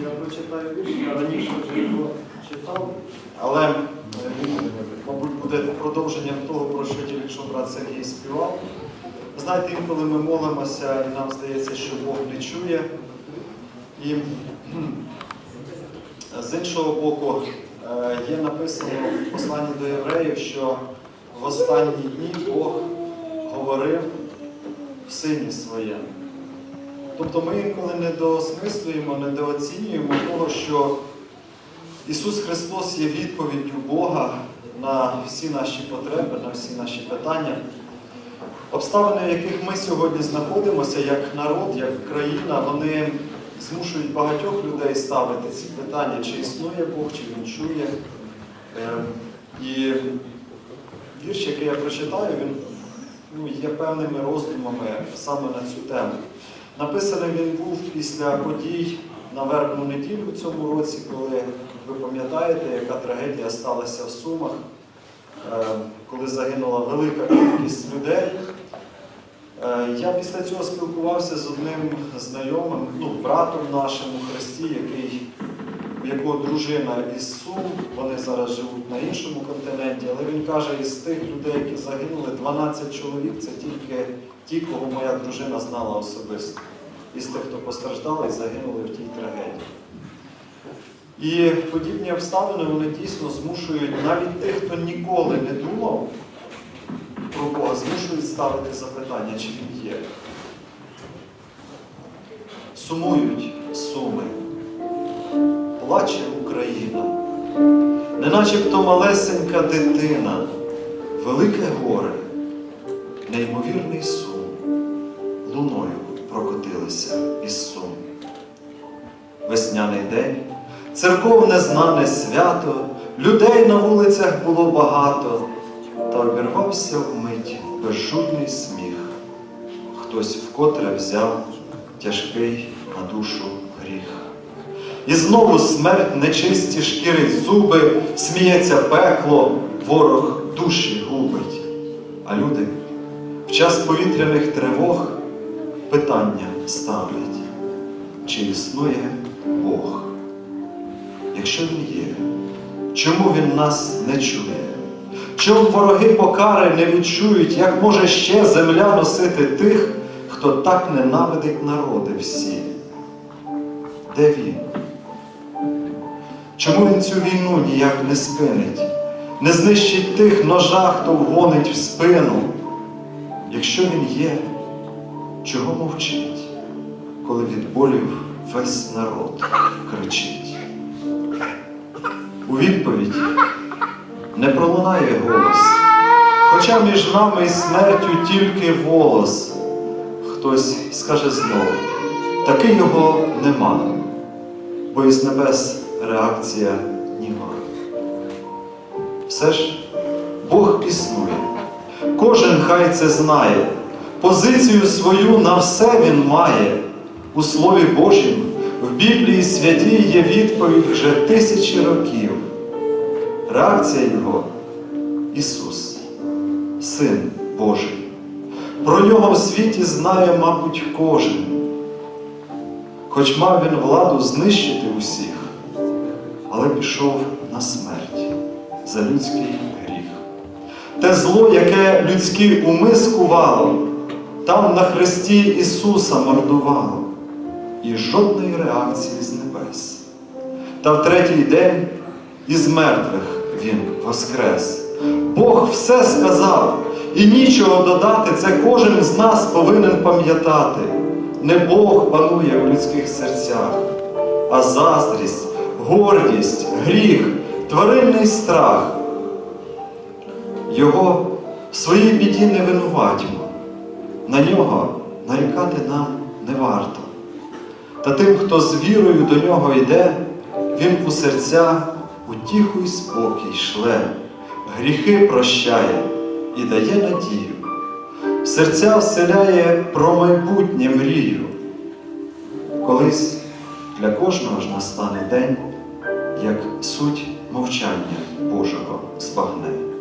я прочитаю вірш, я раніше вже його читав, але е, мабуть, буде продовженням того, про що тільки що брат Сергій співав. Знаєте, інколи ми молимося, і нам здається, що Бог не чує. І з іншого боку, е, є написано в посланні до євреїв, що в останні дні Бог говорив в сині своєму. Тобто ми інколи недоосмислюємо, недооцінюємо того, що Ісус Христос є відповіддю Бога на всі наші потреби, на всі наші питання. Обставини, в яких ми сьогодні знаходимося, як народ, як країна, вони змушують багатьох людей ставити ці питання, чи існує Бог, чи Він чує. Е, І вірш, який я прочитаю, він ну, є певними роздумами саме на цю тему. Написаний він був після подій на вербну неділю в цьому році, коли ви пам'ятаєте, яка трагедія сталася в Сумах, е, коли загинула велика кількість людей. Е, Я після цього спілкувався з одним знайомим, ну, братом нашим у Христі, який, у якого дружина із Сум, вони зараз живуть на іншому континенті, але він каже, із тих людей, які загинули, 12 чоловік це тільки ті, кого моя дружина знала особисто. Із тих, хто постраждали і загинули в тій трагедії. І подібні обставини вони дійсно змушують навіть тих, хто ніколи не думав про Бога, змушують ставити запитання, чи він є. Сумують суми, плаче Україна, неначебто малесенька дитина, велике горе, неймовірний сум, луною прокотилися із сум. Весняний день, церковне знане свято, людей на вулицях було багато, та обірвався вмить безжурний сміх. Хтось вкотре взяв тяжкий на душу. І знову смерть нечисті шкірить зуби, сміється пекло, ворог душі губить. А люди в час повітряних тривог питання ставлять, чи існує Бог? Якщо Він є, чому Він нас не чує? Чому вороги покари не відчують, як може ще земля носити тих, хто так ненавидить народи всі? Де він? Чому він цю війну ніяк не спинить, не знищить тих ножа, хто вгонить в спину? Якщо він є, чого мовчить, коли від болів весь народ кричить? У відповідь не пролунає голос, хоча між нами і смертю тільки волос. Хтось скаже знову, таки його нема, бо із небес реакція німа. Все ж Бог існує, кожен хай це знає, позицію свою на все він має. У Слові Божім, в Біблії святій є відповідь вже тисячі років. Реакція Його Ісус, Син Божий. Про нього в світі знає, мабуть, кожен. Хоч мав він владу знищити усіх, але пішов на смерть за людський гріх. Те зло, яке людські уми скувало, там на хресті Ісуса мордувало, і жодної реакції з небес. Та в третій день із мертвих Він воскрес. Бог все сказав, і нічого додати, це кожен з нас повинен пам'ятати. Не Бог панує в людських серцях, а заздрість, гордість, гріх, тваринний страх. Його в своїй біді не винуватьмо, на нього нарікати нам не варто. Та тим, хто з вірою до нього йде, він у серця утіху й спокій шле, гріхи прощає і дає надію, в серця вселяє про майбутнє мрію. Колись для кожного ж настане день, як суть мовчання Божого збагне.